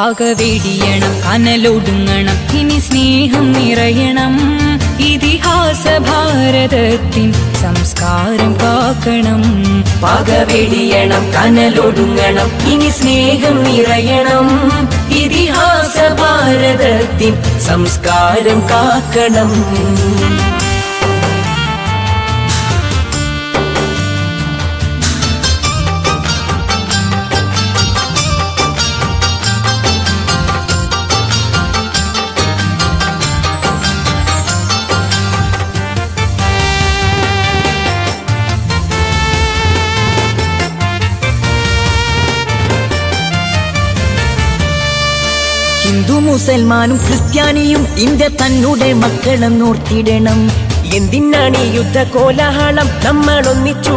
പകവെടിയണം കനലൊടുങ്ങണം ഇനി സ്നേഹം നിറയണം. ഇതിഹാസ ഭാരതത്തിൻ സംസ്കാരം കാക്കണം. പകവെടിയണം കനലൊടുങ്ങണം ഇനി സ്നേഹം നിറയണം. ഇതിഹാസ ഭാരതത്തിൻ സംസ്കാരം കാക്കണം. ഹിന്ദു മുസൽമാനും ക്രിസ്ത്യാനിയും ഇന്ത്യ തന്നുടെ മക്കളെന്നോർത്തിടണം എന്തിനാണ് ഈ യുദ്ധ കോലാഹളം നമ്മൾ ഒന്നിച്ചു